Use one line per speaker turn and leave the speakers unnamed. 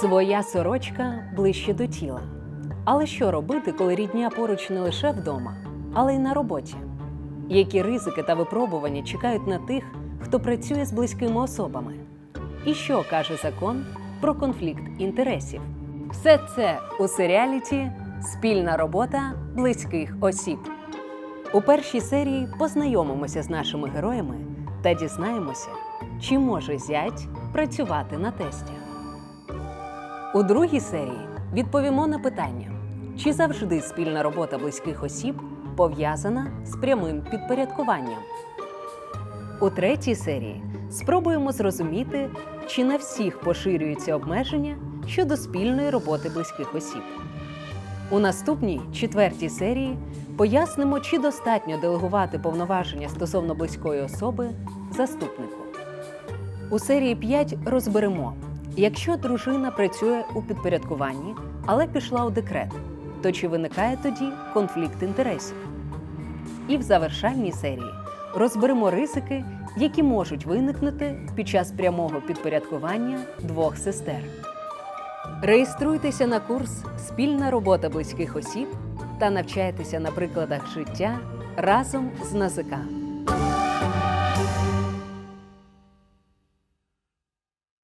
Своя сорочка ближче до тіла. Але що робити, коли рідня поруч не лише вдома, але й на роботі? Які ризики та випробування чекають на тих, хто працює з близькими особами? І що каже закон про конфлікт інтересів? Все це у серіаліті Спільна робота близьких осіб. У першій серії познайомимося з нашими героями та дізнаємося, чи може зять працювати на тесті. У другій серії відповімо на питання, чи завжди спільна робота близьких осіб пов'язана з прямим підпорядкуванням. У третій серії спробуємо зрозуміти, чи на всіх поширюються обмеження щодо спільної роботи близьких осіб. У наступній четвертій серії пояснимо, чи достатньо делегувати повноваження стосовно близької особи заступнику. У серії 5 розберемо, якщо дружина працює у підпорядкуванні, але пішла у декрет, то чи виникає тоді конфлікт інтересів? І в завершальній серії розберемо ризики, які можуть виникнути під час прямого підпорядкування двох сестер. Реєструйтеся на курс Спільна робота близьких осіб та навчайтеся на прикладах життя разом з НАЗК.